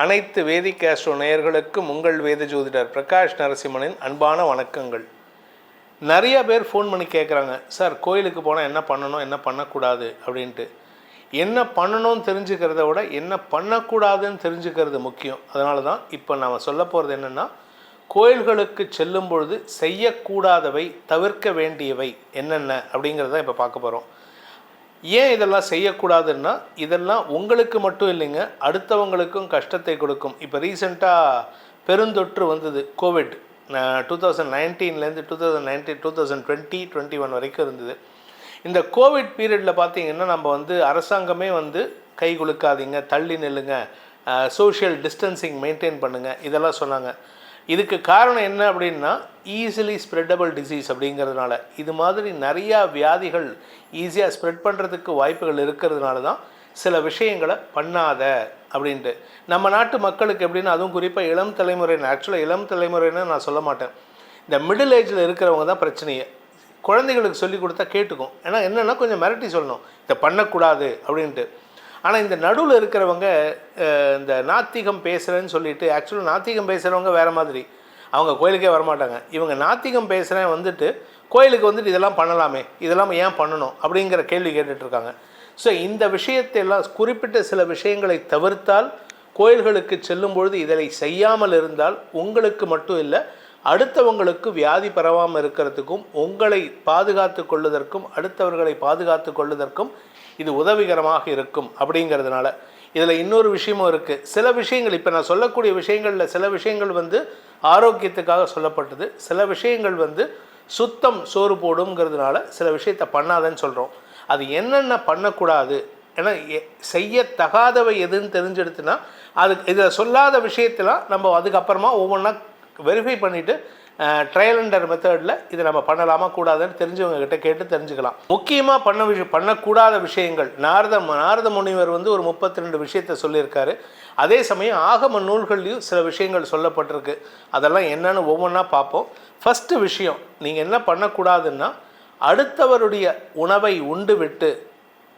அனைத்து வேதிக் ஆஸ்ட்ரோ நேயர்களுக்கும் உங்கள் வேத ஜோதிடர் பிரகாஷ் நரசிம்மனின் அன்பான வணக்கங்கள். நிறைய பேர் ஃபோன் பண்ணி கேட்குறாங்க சார் கோயிலுக்கு போனால் என்ன பண்ணணும் என்ன பண்ணக்கூடாது? அப்படின்ட்டு. என்ன பண்ணணும்னு தெரிஞ்சுக்கிறத விட என்ன பண்ணக்கூடாதுன்னு தெரிஞ்சுக்கிறது முக்கியம். அதனால தான் இப்போ நாம் சொல்ல போகிறது என்னென்னா கோயில்களுக்கு செல்லும் பொழுது செய்யக்கூடாதவை தவிர்க்க வேண்டியவை என்னென்ன அப்படிங்கிறத இப்போ பார்க்க போகிறோம் ஏன் இதெல்லாம் செய்யக்கூடாதுன்னா இதெல்லாம் உங்களுக்கு மட்டும் இல்லைங்க அடுத்தவங்களுக்கும் கஷ்டத்தை கொடுக்கும். இப்போ ரீசெண்டாக பெருந்தொற்று வந்தது Covid two thousand நைன்டீன்லேருந்து two thousand nineteen two thousand twenty twenty one வரைக்கும் இருந்தது. இந்த கோவிட் பீரியடில் பார்த்தீங்கன்னா நம்ம வந்து அரசாங்கமே வந்து கை குலுக்காதீங்க தள்ளி நில்லுங்க சோஷியல் டிஸ்டன்சிங் மெயின்டைன் பண்ணுங்கள் இதெல்லாம் சொன்னாங்க. இதுக்கு காரணம் என்ன அப்படின்னா ஈஸிலி ஸ்ப்ரெட்டபிள் டிசீஸ் அப்படிங்கிறதுனால. இது மாதிரி நிறையா வியாதிகள் ஈஸியாக ஸ்ப்ரெட் பண்ணுறதுக்கு வாய்ப்புகள் இருக்கிறதுனால தான் சில விஷயங்களை பண்ணாத அப்படின்ட்டு. நம்ம நாட்டு மக்களுக்கு எப்படின்னா அதுவும் குறிப்பாக இளம் தலைமுறைன்னு ஆக்சுவலாக இளம் தலைமுறைன்னு நான் சொல்ல மாட்டேன். இந்த மிடில் ஏஜில் இருக்கிறவங்க தான் பிரச்சனையே. குழந்தைகளுக்கு சொல்லி கொடுத்தா கேட்டுக்கும். ஏன்னா என்னென்னா கொஞ்சம் மிரட்டி சொல்லணும். இதை பண்ணக்கூடாது அப்படின்ட்டு. ஆனால் இந்த நடுவில் இருக்கிறவங்க இந்த நாத்திகம் பேசுகிறேன்னு சொல்லிட்டு ஆக்சுவலாக நாத்திகம் பேசுகிறவங்க வேறு மாதிரி. அவங்க கோயிலுக்கே வரமாட்டாங்க. இவங்க நாத்திகம் பேசுகிறேன் வந்துட்டு கோயிலுக்கு வந்துட்டு இதெல்லாம் பண்ணலாமே இதெல்லாம் ஏன் பண்ணணும் அப்படிங்கிற கேள்வி கேட்டுட்ருக்காங்க ஸோ இந்த விஷயத்தை எல்லாம் குறிப்பிட்ட சில விஷயங்களை தவிர்த்தால் கோயில்களுக்கு செல்லும் பொழுது இதனை செய்யாமல் இருந்தால் உங்களுக்கு மட்டும் இல்லை அடுத்தவங்களுக்கு வியாதி பரவாமல் இருக்கிறதுக்கும் உங்களை பாதுகாத்து கொள்வதற்கும் அடுத்தவர்களை பாதுகாத்து கொள்வதற்கும் இது உதவிகரமாக இருக்கும் அப்படிங்கிறதுனால இதில் இன்னொரு விஷயமும் இருக்குது சில விஷயங்கள் இப்போ நான் சொல்லக்கூடிய விஷயங்களில் சில விஷயங்கள் வந்து ஆரோக்கியத்துக்காக சொல்லப்பட்டது. சில விஷயங்கள் வந்து சுத்தம் சோறு போடுங்கிறதுனால சில விஷயத்தை பண்ணாதன்னு சொல்கிறோம் அது என்னென்ன பண்ணக்கூடாது? ஏன்னா எ- செய்யத்தகாதவை எதுன்னு தெரிஞ்செடுத்துனா அது இதில் சொல்லாத விஷயத்தெல்லாம் நம்ம அதுக்கப்புறமா ஒவ்வொன்றா வெரிஃபை பண்ணிவிட்டு ட்ரையல் அண்டர் மெத்தடில் இதை நம்ம பண்ணலாமா கூடாதுன்னு தெரிஞ்சவங்க கிட்ட கேட்டு தெரிஞ்சுக்கலாம். முக்கியமாக பண்ண விஷயம் பண்ணக்கூடாத விஷயங்கள். நாரத நாரத முனிவர் வந்து ஒரு முப்பத்தி ரெண்டு விஷயத்தை சொல்லியிருக்காரு. அதே சமயம் ஆகம நூல்கள்லையும் சில விஷயங்கள் சொல்லப்பட்டிருக்கு. அதெல்லாம் என்னன்னு ஒவ்வொன்றா பார்ப்போம். ஃபஸ்ட்டு விஷயம் நீங்கள் என்ன பண்ணக்கூடாதுன்னா அடுத்தவருடைய உணவை உண்டு விட்டு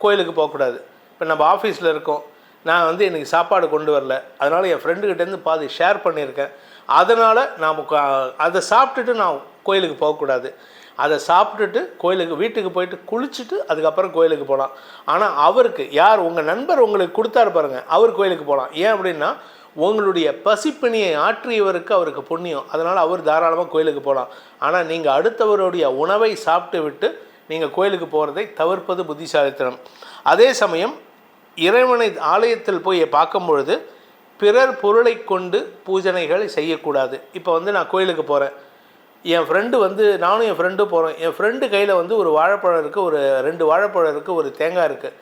கோயிலுக்கு போகக்கூடாது. இப்போ நம்ம ஆஃபீஸில் இருக்கோம். நான் வந்து எனக்கு சாப்பாடு கொண்டு வரல. அதனால் என் ஃப்ரெண்டுக்கிட்டேருந்து பாதி ஷேர் பண்ணியிருக்கேன். அதனால் நாம் அதை சாப்பிட்டுட்டு நான் கோயிலுக்கு போகக்கூடாது. அதை சாப்பிட்டுட்டு கோயிலுக்கு வீட்டுக்கு போயிட்டு குளிச்சுட்டு அதுக்கப்புறம் கோயிலுக்கு போகலாம் ஆனால் அவருக்கு யார் உங்கள் நண்பர் உங்களுக்கு கொடுத்தாரு பாருங்கள் அவர் கோயிலுக்கு போகலாம் ஏன் அப்படின்னா உங்களுடைய பசிப்பிணியை ஆற்றியவருக்கு அவருக்கு புண்ணியம். அதனால் அவர் தாராளமாக கோயிலுக்கு போகலாம் ஆனால் நீங்கள் அடுத்தவருடைய உணவை சாப்பிட்டு விட்டு நீங்கள் கோயிலுக்கு போகிறதை தவிர்ப்பது புத்திசாலித்தனம். அதே சமயம் இறைவனை ஆலயத்தில் போய் பார்க்கும் பொழுது பிறர் பொருளை கொண்டு பூஜனைகளை செய்யக்கூடாது. இப்போ வந்து நான் கோயிலுக்கு போகிறேன் என் ஃப்ரெண்டு வந்து நானும் என் ஃப்ரெண்டும் போகிறோம் என் ஃப்ரெண்டு கையில் வந்து ஒரு வாழைப்பழம் இருக்குது ஒரு ரெண்டு வாழைப்பழம் இருக்குது ஒரு தேங்காய் இருக்குது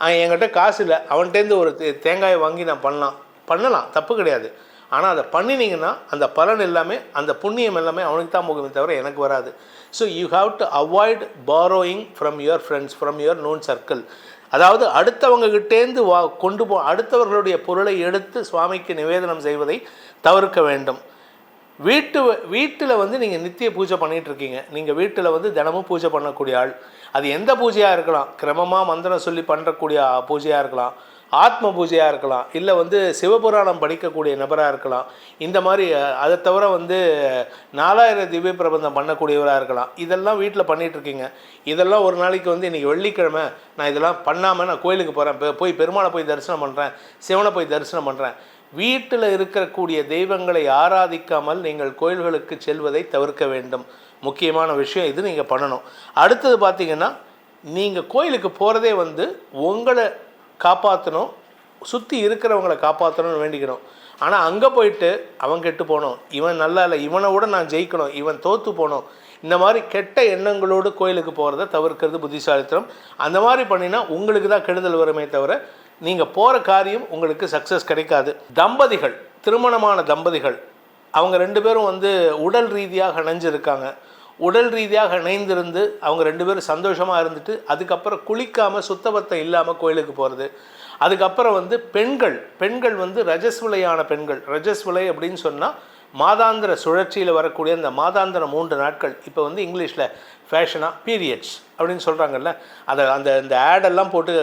அவன் என்கிட்ட காசு இல்லை. அவன்கிட்டேருந்து ஒரு தேங்காயை வாங்கி நான் பண்ணலாம். பண்ணலாம். தப்பு கிடையாது. ஆனால் அதை பண்ணினீங்கன்னா அந்த பலன் எல்லாமே அந்த புண்ணியம் எல்லாமே அவனுக்கு தான் போகுமே தவிர எனக்கு வராது. So you have to avoid borrowing from your friends from your known circle அதாவது அடுத்தவங்ககிட்டேந்து வா கொண்டு போ அடுத்தவர்களுடைய பொருளை எடுத்து சுவாமிக்கு நிவேதனம் செய்வதை தவிர்க்க வேண்டும். வீட்டு வீட்டில் வந்து நீங்கள் நித்திய பூஜை பண்ணிகிட்ருக்கீங்க நீங்கள் வீட்டில் வந்து தினமும் பூஜை பண்ணக்கூடிய ஆள். அது எந்த பூஜையாக இருக்கலாம். கிரமமாக மந்திரம் சொல்லி பண்ணுறக்கூடிய பூஜையாக இருக்கலாம். ஆத்ம பூஜையாக இருக்கலாம் இல்லை வந்து சிவபுராணம் படிக்கக்கூடிய நபராக இருக்கலாம். இந்த மாதிரி அதை தவிர வந்து நாலாயிரம் திவ்ய பிரபந்தம் பண்ணக்கூடியவராக இருக்கலாம். இதெல்லாம் வீட்டில் பண்ணிகிட்ருக்கீங்க இதெல்லாம் ஒரு நாளைக்கு வந்து இன்றைக்கி வெள்ளிக்கிழமை நான் இதெல்லாம் பண்ணாமல் நான் கோயிலுக்கு போகிறேன் போய் பெருமாளை போய் தரிசனம் பண்ணுறேன் சிவனை போய் தரிசனம் பண்ணுறேன் வீட்டில் இருக்கக்கூடிய தெய்வங்களை ஆராதிக்காமல் நீங்கள் கோயில்களுக்கு செல்வதை தவிர்க்க வேண்டும். முக்கியமான விஷயம் இது நீங்கள் பண்ணணும். அடுத்தது பார்த்திங்கன்னா நீங்கள் கோயிலுக்கு போகிறதே வந்து உங்களை காப்பாற்றணும் சுற்றி இருக்கிறவங்களை காப்பாற்றணும்னு வேண்டிக்கணும். ஆனால் அங்கே போயிட்டு அவன் கெட்டு போனோம். இவன் நல்லா இல்லை. இவனை விட நான் ஜெயிக்கணும். இவன் தோற்று போகணும் இந்த மாதிரி கெட்ட எண்ணங்களோடு கோயிலுக்கு போகிறத தவிர்க்கிறது புத்திசாலித்தனம். அந்த மாதிரி பண்ணினா உங்களுக்கு தான் கெடுதல் வருமே தவிர நீங்கள் போகிற காரியம் உங்களுக்கு சக்ஸஸ் கிடைக்காது. தம்பதிகள் திருமணமான தம்பதிகள் அவங்க ரெண்டு பேரும் வந்து உடல் ரீதியாக இணைஞ்சிருக்காங்க. உடல் ரீதியாக இணைந்திருந்து அவங்க ரெண்டு பேரும் சந்தோஷமாக இருந்துட்டு அதுக்கப்புறம் குளிக்காமல் சுத்தபத்தம் இல்லாமல் கோயிலுக்கு போகிறது அதுக்கப்புறம் வந்து பெண்கள் பெண்கள் வந்து ரஜஸ்விலையான பெண்கள். ரஜஸ்விலை அப்படின்னு சொன்னால் மாதாந்திர சுழற்சியில் வரக்கூடிய அந்த மாதாந்திர மூன்று நாட்கள். இப்போ வந்து இங்கிலீஷில் ஃபேஷனாக பீரியட்ஸ் அப்படின்னு சொல்கிறாங்கல்ல அதை அந்த இந்த ஆடெல்லாம் போட்டு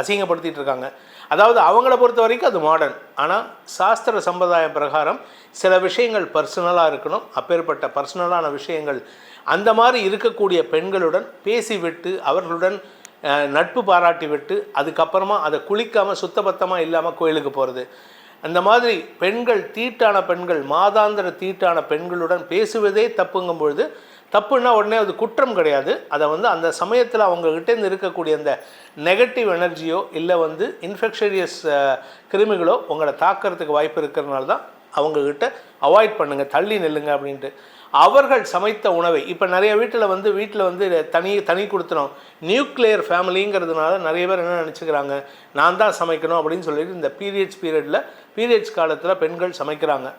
அசிங்கப்படுத்திகிட்டு அசிங்கப்படுத்திட்டு இருக்காங்க. அதாவது அவங்கள பொறுத்த வரைக்கும் அது மாடர்ன் ஆனால் சாஸ்திர சம்பிரதாயம் பிரகாரம் சில விஷயங்கள் பர்சனலாக இருக்கணும். அப்பேற்பட்ட பர்சனலான விஷயங்கள் அந்த மாதிரி இருக்கக்கூடிய பெண்களுடன் பேசிவிட்டு அவர்களுடன் நட்பு பாராட்டி விட்டு அதுக்கப்புறமா அதை குளிக்காமல் சுத்தபத்தமாக இல்லாமல் கோயிலுக்கு போகிறது அந்த மாதிரி பெண்கள் தீட்டான பெண்கள் மாதாந்திர தீட்டான பெண்களுடன் பேசுவதே தப்புங்கும் பொழுது தப்புன்னா உடனே அது குற்றம் கிடையாது. அதை வந்து அந்த சமயத்தில் அவங்ககிட்டேருந்து இருக்கக்கூடிய அந்த நெகட்டிவ் எனர்ஜியோ இல்லை வந்து இன்ஃபெக்ஷரியஸ் கிருமிகளோ உங்களை தாக்கிறதுக்கு வாய்ப்பு இருக்கிறதுனால தான் அவங்கக்கிட்ட அவாய்ட் பண்ணுங்கள் தள்ளி நில்லுங்க அப்படின்ட்டு. அவர்கள் சமைத்த உணவை இப்போ நிறைய வீட்டில் வந்து வீட்டில் வந்து தனி தனி கொடுத்துனோம் நியூக்ளியர் ஃபேமிலிங்கிறதுனால நிறைய பேர் என்ன நினச்சிக்கிறாங்க? நான் தான் சமைக்கணும் அப்படின்னு சொல்லிட்டு இந்த பீரியட்ஸ் பீரியடில் பீரியட்ஸ் காலத்தில் பெண்கள் சமைக்கிறாங்க.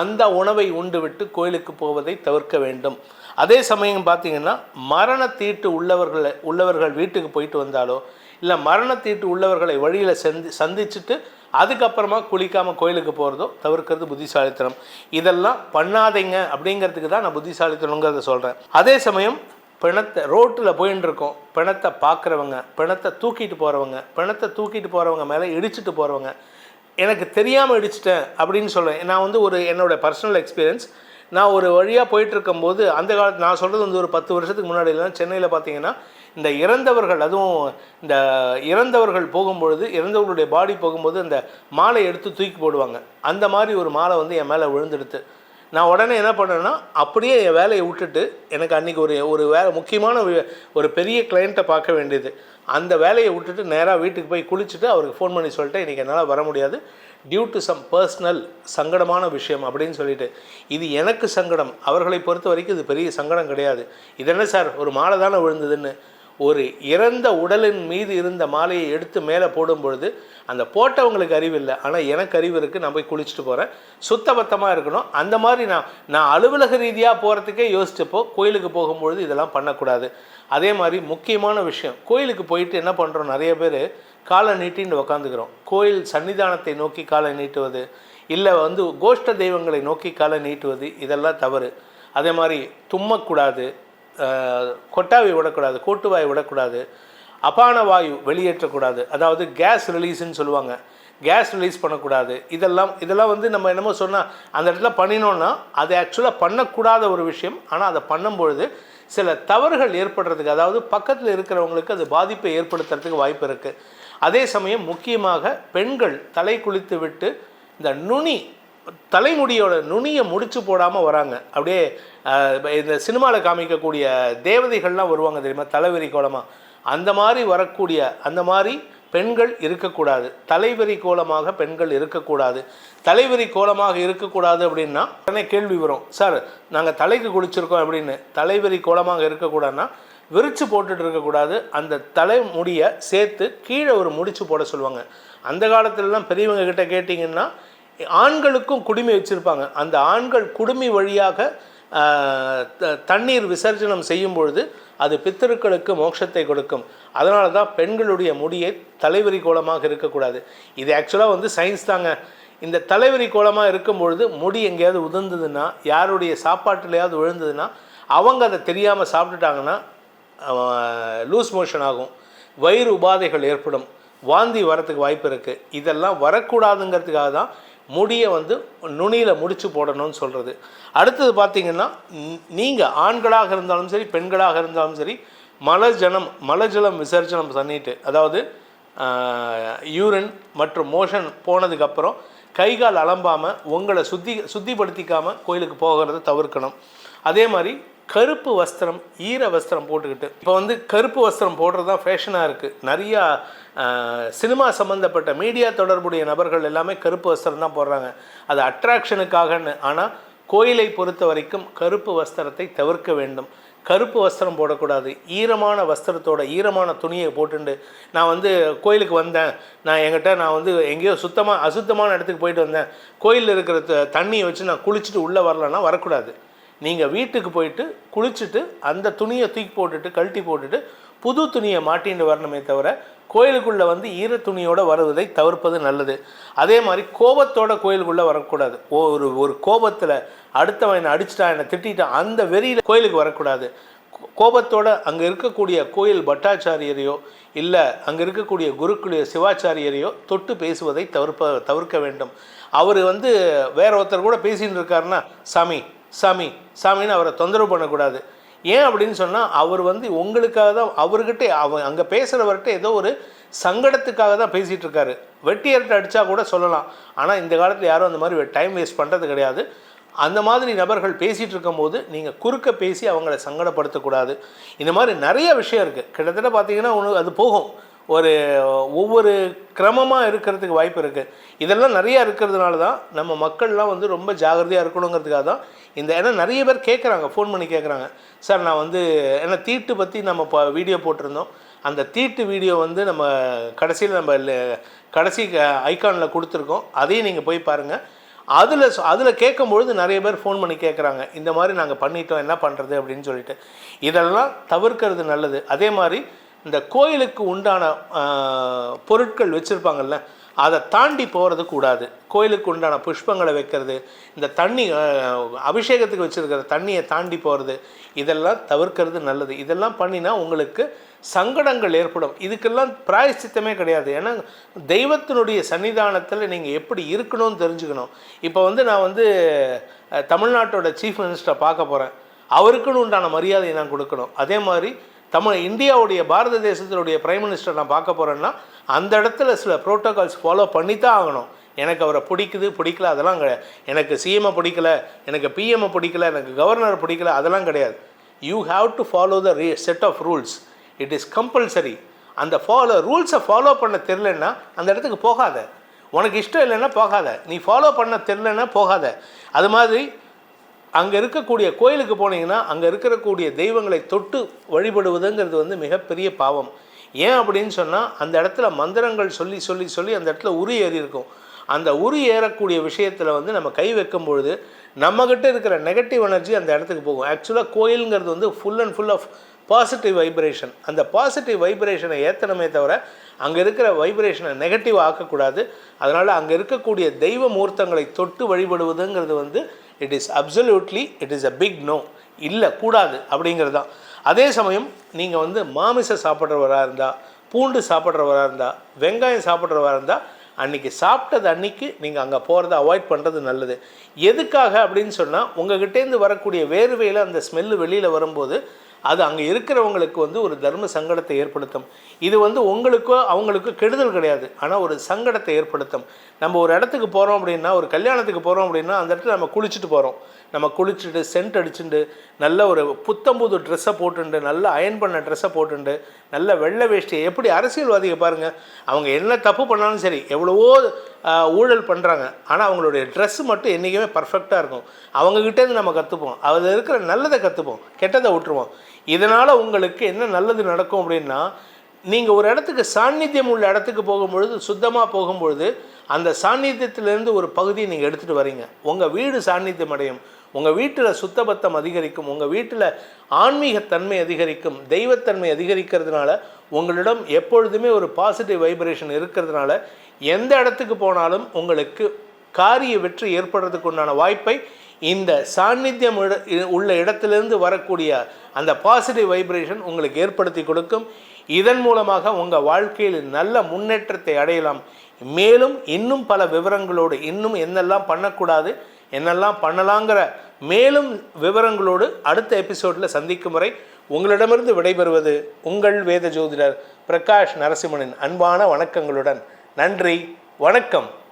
அந்த உணவை உண்டு விட்டு கோயிலுக்கு போவதை தவிர்க்க வேண்டும். அதே சமயம் பார்த்தீங்கன்னா மரணத்தீட்டு உள்ளவர்களை உள்ளவர்கள் வீட்டுக்கு போயிட்டு வந்தாலோ இல்லை மரணத்தீட்டு உள்ளவர்களை வழியில் சந்தி சந்திச்சுட்டு அதுக்கப்புறமா குளிக்காமல் கோயிலுக்கு போகிறதோ தவிர்க்கிறது புத்திசாலித்தனம். இதெல்லாம் பண்ணாதீங்க அப்படிங்கிறதுக்கு தான் நான் புத்திசாலித்தனங்கிறத சொல்கிறேன் அதே சமயம் பிணத்தை ரோட்டில் போயின்னு இருக்கோம் பிணத்தை பார்க்குறவங்க பிணத்தை தூக்கிட்டு போகிறவங்க பிணத்தை தூக்கிட்டு போகிறவங்க மேலே இடிச்சிட்டு போகிறவங்க எனக்கு தெரியாமல் இடிச்சிட்டேன் அப்படின்னு சொல்கிறேன் நான் வந்து ஒரு என்னோட பர்சனல் எக்ஸ்பீரியன்ஸ் நான் ஒரு வழியாக போயிட்டுருக்கும்போது அந்த காலத்து நான் சொல்கிறது வந்து ஒரு பத்து வருஷத்துக்கு முன்னாடிலாம் சென்னையில் பார்த்தீங்கன்னா இந்த இறந்தவர்கள் அதுவும் இந்த இறந்தவர்கள் போகும்பொழுது இறந்தவர்களுடைய பாடி போகும்போது அந்த மாலை எடுத்து தூக்கி போடுவாங்க. அந்த மாதிரி ஒரு மாலை வந்து என் மேலே விழுந்துடுத்து. நான் உடனே என்ன பண்ணேன்னா அப்படியே என் வேலையை விட்டுட்டு எனக்கு அன்றைக்கி ஒரு ஒரு வேலை முக்கியமான ஒரு பெரிய கிளைண்ட்டை பார்க்க வேண்டியது. அந்த வேலையை விட்டுட்டு நேராக வீட்டுக்கு போய் குளிச்சுட்டு அவருக்கு ஃபோன் பண்ணி சொல்லிட்டு இன்றைக்கி என்னால் வர முடியாது. டியூ டு சம் பர்சனல் சங்கடமான விஷயம் அப்படின்னு சொல்லிட்டு. இது எனக்கு சங்கடம். அவர்களை பொறுத்த வரைக்கும் இது பெரிய சங்கடம் கிடையாது. இது என்ன சார்? ஒரு மாலை தானே விழுந்ததுன்னு. ஒரு இறந்த உடலின் மீது இருந்த மாலையை எடுத்து மேலே போடும் பொழுது அந்த போட்டவங்களுக்கு அறிவு இல்லை. ஆனால் எனக்கு அறிவு இருக்குது நான் போய் குளிச்சுட்டு போகிறேன் சுத்தபத்தமாக இருக்கணும். அந்த மாதிரி நான் நான் அலுவலக ரீதியாக போகிறதுக்கே யோசிச்சப்போ கோயிலுக்கு போகும்பொழுது இதெல்லாம் பண்ணக்கூடாது. அதே மாதிரி முக்கியமான விஷயம். கோயிலுக்கு போயிட்டு என்ன பண்ணுறோம் நிறைய பேர் காலை நீட்டின்னு உக்காந்துக்கிறோம். கோயில் சன்னிதானத்தை நோக்கி காலை நீட்டுவது இல்லை வந்து கோஷ்ட தெய்வங்களை நோக்கி காலை நீட்டுவது இதெல்லாம் தவறு. அதே மாதிரி தும்மக்கூடாது கொட்டாவை விடக்கூடாது கோட்டுவாய் விடக்கூடாது அபான வாயு வெளியேற்றக்கூடாது. அதாவது கேஸ் ரிலீஸ்ன்னு சொல்லுவாங்க. கேஸ் ரிலீஸ் பண்ணக்கூடாது. இதெல்லாம் இதெல்லாம் வந்து நம்ம என்னமோ சொன்னால் அந்த இடத்துல பண்ணினோன்னா அது ஆக்சுவலாக பண்ணக்கூடாத ஒரு விஷயம். ஆனால் அதை பண்ணும்பொழுது சில தவறுகள் ஏற்படுறதுக்கு அதாவது பக்கத்தில் இருக்கிறவங்களுக்கு அது பாதிப்பை ஏற்படுத்துறதுக்கு வாய்ப்பு இருக்குது அதே சமயம் முக்கியமாக பெண்கள் தலை குளித்து விட்டு இந்த நுனி தலைமுடியோட நுனியை முடிச்சு போடாமல் வராங்க. அப்படியே இந்த சினிமாவில் காமிக்கக்கூடிய தேவதைகள்லாம் வருவாங்க தெரியுமா? தலைவெறி கோலமாக அந்த மாதிரி வரக்கூடிய அந்த மாதிரி பெண்கள் இருக்கக்கூடாது. தலைவரி கோலமாக பெண்கள் இருக்கக்கூடாது. தலைவரி கோலமாக இருக்கக்கூடாது அப்படின்னா உடனே கேள்வி வரும். சார் நாங்கள் தலைக்கு குளிச்சிருக்கோம் அப்படின்னு தலைவரி கோலமாக இருக்கக்கூடாதுன்னா விரிச்சு போட்டுட்டு இருக்கக்கூடாது. அந்த தலைமுடியை சேர்த்து கீழே ஒரு முடிச்சு போட சொல்லுவாங்க. அந்த காலத்துலலாம் பெரியவங்க கிட்ட கேட்டிங்கன்னா ஆண்களுக்கும் குடுமி வச்சுருப்பாங்க. அந்த ஆண்கள் குடுமி வழியாக தண்ணீர் விசர்ஜனம் செய்யும் பொழுது அது பித்தருக்களுக்கு மோட்சத்தை கொடுக்கும். அதனால தான் பெண்களுடைய முடியை தலைவரி கோலமாக இருக்கக்கூடாது. இது ஆக்சுவலாக வந்து சயின்ஸ் தாங்க. இந்த தலைவரி கோலமாக இருக்கும் பொழுது முடி எங்கேயாவது உதிர்ந்ததுன்னா யாருடைய சாப்பாட்டுலையாவது விழுந்ததுன்னா அவங்க அதை தெரியாமல் சாப்பிட்டுட்டாங்கன்னா லூஸ் மோஷன் ஆகும். வயிறு உபாதைகள் ஏற்படும். வாந்தி வரத்துக்கு வாய்ப்பு இருக்குது இதெல்லாம் வரக்கூடாதுங்கிறதுக்காக தான் முடியை வந்து நுனியில் முடிச்சு போடணும்னு சொல்கிறது அடுத்தது பார்த்தீங்கன்னா நீங்கள் ஆண்களாக இருந்தாலும் சரி பெண்களாக இருந்தாலும் சரி மலஜலம் மலஜலம் விசர்ஜனம் பண்ணிட்டு அதாவது யூரின் மற்றும் மோஷன் போனதுக்கப்புறம் கை கால் அலம்பாமல் உங்களை சுத்தி சுத்திப்படுத்திக்காமல் கோயிலுக்கு போகிறத தவிர்க்கணும். அதே மாதிரி கருப்பு வஸ்திரம் ஈர வஸ்திரம் போட்டுக்கிட்டு. இப்போ வந்து கருப்பு வஸ்திரம் போடுறது தான் ஃபேஷனாக இருக்குது நிறையா சினிமா சம்மந்தப்பட்ட மீடியா தொடர்புடைய நபர்கள் எல்லாமே கருப்பு வஸ்திரம் தான் போடுறாங்க. அது அட்ராக்ஷனுக்காகன்னு ஆனால் கோயிலை பொறுத்த வரைக்கும் கருப்பு வஸ்திரத்தை தவிர்க்க வேண்டும். கருப்பு வஸ்திரம் போடக்கூடாது. ஈரமான வஸ்திரத்தோட ஈரமான துணியை போட்டுண்டு நான் வந்து கோயிலுக்கு வந்தேன். நான் என்கிட்ட நான் வந்து எங்கேயோ சுத்தமாக அசுத்தமான இடத்துக்கு போயிட்டு வந்தேன். கோயிலில் இருக்கிற த- தண்ணியை வச்சு நான் குளிச்சுட்டு உள்ளே வரலன்னா வரக்கூடாது. நீங்கள் வீட்டுக்கு போயிட்டு குளிச்சுட்டு அந்த துணியை தூக்கி போட்டுட்டு கழட்டி போட்டுட்டு புது துணியை மாட்டின்னு வரணுமே தவிர கோயிலுக்குள்ளே வந்து ஈர துணியோடு வருவதை தவிர்ப்பது நல்லது. அதே மாதிரி கோபத்தோட கோயிலுக்குள்ளே வரக்கூடாது. ஒரு ஒரு கோபத்தில் அடுத்தவன் என்னை அடிச்சிட்டான் என்னை திட்டான் அந்த வெறியில் கோயிலுக்கு வரக்கூடாது. கோபத்தோடு கோபத்தோட அங்கே இருக்கக்கூடிய கோயில் பட்டாச்சாரியரையோ இல்லை அங்கே இருக்கக்கூடிய குருக்குளிய சிவாச்சாரியரையோ தொட்டு பேசுவதை தவிர்ப்ப தவிர்க்க வேண்டும். அவர் வந்து வேற ஒருத்தர் கூட பேசின்னு இருக்காருன்னா சாமி சாமி சாமின்னு அவரை தொந்தரவு பண்ணக்கூடாது. ஏன் அப்படின்னு சொன்னால் அவர் வந்து உங்களுக்காக தான் அவர்கிட்ட அவ அங்கே பேசுகிறவர்கிட்ட ஏதோ ஒரு சங்கடத்துக்காக தான் பேசிகிட்டு இருக்காரு. வெட்டியர்கிட்ட அடித்தா கூட சொல்லலாம். ஆனால் இந்த காலத்தில் யாரும் அந்த மாதிரி டைம் வேஸ்ட் பண்ணுறது கிடையாது. அந்த மாதிரி நபர்கள் பேசிகிட்டு இருக்கும்போது நீங்கள் குறுக்க பேசி அவங்கள சங்கடப்படுத்தக்கூடாது. இந்த மாதிரி நிறைய விஷயம் இருக்குது கிட்டத்தட்ட பார்த்தீங்கன்னா ஒன்று அது போகும். ஒரு ஒவ்வொரு கிரமமாக இருக்கிறதுக்கு வாய்ப்பு இருக்குது இதெல்லாம் நிறையா இருக்கிறதுனால தான் நம்ம மக்கள்லாம் வந்து ரொம்ப ஜாகிரதையாக இருக்கணுங்கிறதுக்காக தான் இந்த ஏன்னா நிறைய பேர் கேட்குறாங்க ஃபோன் பண்ணி கேட்குறாங்க சார் நான் வந்து ஏன்னா தீட்டு பற்றி நம்ம இப்போ வீடியோ போட்டிருந்தோம். அந்த தீட்டு வீடியோ வந்து நம்ம கடைசியில் நம்ம கடைசி ஐக்கானில் கொடுத்துருக்கோம். அதையும் நீங்கள் போய் பாருங்கள் அதில் அதில் கேட்கும்பொழுது நிறைய பேர் ஃபோன் பண்ணி கேட்குறாங்க இந்த மாதிரி நாங்கள் பண்ணிட்டோம் என்ன பண்ணுறது அப்படின்னு சொல்லிட்டு. இதெல்லாம் தவிர்க்கிறது நல்லது. அதே மாதிரி இந்த கோயிலுக்கு உண்டான பொருட்கள் வச்சுருப்பாங்கல்ல அதை தாண்டி போகிறது கூடாது. கோயிலுக்கு உண்டான புஷ்பங்களை வைக்கிறது இந்த தண்ணி அபிஷேகத்துக்கு வச்சுருக்கிற தண்ணியை தாண்டி போகிறது இதெல்லாம் தவிர்க்கிறது நல்லது. இதெல்லாம் பண்ணினா உங்களுக்கு சங்கடங்கள் ஏற்படும். இதுக்கெல்லாம் பிராயசித்தமே கிடையாது. ஏன்னா தெய்வத்தினுடைய சன்னிதானத்தில் நீங்கள் எப்படி இருக்கணும்னு தெரிஞ்சுக்கணும். இப்போ வந்து நான் வந்து தமிழ்நாட்டோட சீஃப் மினிஸ்டரை பார்க்க போகிறேன் அவருக்குன்னு உண்டான மரியாதையை நான் கொடுக்கணும். அதே மாதிரி தமிழ் இந்தியாவுடைய பாரத தேசத்தினுடைய பிரைம் மினிஸ்டர் நான் பார்க்க போகிறேன்னா அந்த இடத்துல சில ப்ரோட்டோகால்ஸ் ஃபாலோ பண்ணி தான் ஆகணும். எனக்கு அவரை பிடிக்குது பிடிக்கல அதெல்லாம் கிடையாது. எனக்கு சிஎம்ஐ பிடிக்கல எனக்கு பிஎம்ஐ பிடிக்கல எனக்கு கவர்னர் பிடிக்கல அதெல்லாம் கிடையாது. You have to follow the re set of rules it is compulsory அந்த ஃபாலோ ரூல்ஸை ஃபாலோ பண்ண தெரிலன்னா அந்த இடத்துக்கு போகாத. உனக்கு இஷ்டம் இல்லைன்னா போகாத. நீ ஃபாலோ பண்ண தெரிலன்னா போகாத. அது மாதிரி அங்கே இருக்கக்கூடிய கோயிலுக்கு போனீங்கன்னா அங்கே இருக்கக்கூடிய தெய்வங்களை தொட்டு வழிபடுவதுங்கிறது வந்து மிகப்பெரிய பாவம். ஏன் அப்படின்னு சொன்னால் அந்த இடத்துல மந்திரங்கள் சொல்லி சொல்லி சொல்லி அந்த இடத்துல உரி ஏறி இருக்கும். அந்த உரி ஏறக்கூடிய விஷயத்தில் வந்து நம்ம கை வைக்கும் பொழுது நம்மக்கிட்ட இருக்கிற நெகட்டிவ் எனர்ஜி அந்த இடத்துக்கு போகும். ஆக்சுவலாக கோயிலுங்கிறது வந்து full and full of positive vibration அந்த பாசிட்டிவ் வைப்ரேஷனை ஏற்றணுமே தவிர அங்கே இருக்கிற வைப்ரேஷனை நெகட்டிவ் ஆக்கக்கூடாது. அதனால் அங்கே இருக்கக்கூடிய தெய்வ மூர்த்தங்களை தொட்டு வழிபடுவதுங்கிறது வந்து it is absolutely it is a big no இல்லை கூடாது அப்படிங்கிறது தான். அதே சமயம் நீங்கள் வந்து மாமிசம் சாப்பிட்றவராக இருந்தால் பூண்டு சாப்பிட்றவராக இருந்தால் வெங்காயம் சாப்பிட்றவராக இருந்தால் அன்றைக்கி சாப்பிட்டது அன்றைக்கி நீங்கள் அங்கே போகிறத அவாய்ட் பண்ணுறது நல்லது. எதுக்காக அப்படின்னு சொன்னால் உங்கள்கிட்டேருந்து வரக்கூடிய வேர்வையில் அந்த ஸ்மெல்லு வெளியில் வரும்போது அது அங்கே இருக்கிறவங்களுக்கு வந்து ஒரு தர்ம சங்கடத்தை ஏற்படுத்தும். இது வந்து உங்களுக்கோ அவங்களுக்கோ கெடுதல் கிடையாது. ஆனால் ஒரு சங்கடத்தை ஏற்படுத்தும். நம்ம ஒரு இடத்துக்கு போகிறோம் அப்படின்னா ஒரு கல்யாணத்துக்கு போகிறோம் அப்படின்னா அந்த இடத்துல நம்ம குளிச்சுட்டு போகிறோம் நம்ம குளிச்சுட்டு சென்ட் அடிச்சுட்டு நல்ல ஒரு புத்தம்புது ட்ரெஸ்ஸை போட்டுண்டு நல்ல அயன் பண்ண ட்ரெஸ்ஸை போட்டுண்டு நல்ல வெள்ளை வேஷ்டியை எப்படி அரசியல்வாதிகள் பாருங்கள் அவங்க என்ன தப்பு பண்ணாலும் சரி எவ்வளவோ ஊழல் பண்ணுறாங்க ஆனால் அவங்களுடைய ட்ரெஸ் மட்டும் என்றைக்குமே பர்ஃபெக்டாக இருக்கும். அவங்கக்கிட்டேருந்து நம்ம கற்றுப்போம் அதில் இருக்கிற நல்லதை கற்றுப்போம் கெட்டதை விட்டுருவோம். இதனால் உங்களுக்கு என்ன நல்லது நடக்கும் அப்படின்னா நீங்கள் ஒரு இடத்துக்கு சாநித்தியம் உள்ள இடத்துக்கு போகும்பொழுது சுத்தமாக போகும்பொழுது அந்த சாநித்தியத்திலேருந்து ஒரு பகுதியை நீங்கள் எடுத்துகிட்டு வரீங்க. உங்கள் வீடு சாநித்தியம் அடையும். உங்கள் வீட்டில் சுத்தபத்தம் அதிகரிக்கும் உங்கள் வீட்டில் ஆன்மீகத்தன்மை அதிகரிக்கும் தெய்வத்தன்மை அதிகரிக்கிறதுனால உங்களிடம் எப்பொழுதுமே ஒரு பாசிட்டிவ் வைப்ரேஷன் இருக்கிறதுனால எந்த இடத்துக்கு போனாலும் உங்களுக்கு காரிய வெற்றி ஏற்படுறதுக்கு உண்டான வாய்ப்பை இந்த சாநித்தியம் இட- உள்ள இடத்திலிருந்து வரக்கூடிய அந்த பாசிட்டிவ் வைப்ரேஷன் உங்களுக்கு ஏற்படுத்தி கொடுக்கும். இதன் மூலமாக உங்கள் வாழ்க்கையில் நல்ல முன்னேற்றத்தை அடையலாம். மேலும் இன்னும் பல விவரங்களோடு இன்னும் என்னெல்லாம் பண்ணக்கூடாது என்னெல்லாம் பண்ணலாங்கிற மேலும் விவரங்களோடு அடுத்த எபிசோடில் சந்திக்கும் வரை உங்களிடமிருந்து விடைபெறுவது உங்கள் வேத ஜோதிடர் பிரகாஷ் நரசிம்மனின் அன்பான வணக்கங்களுடன். நன்றி வணக்கம்.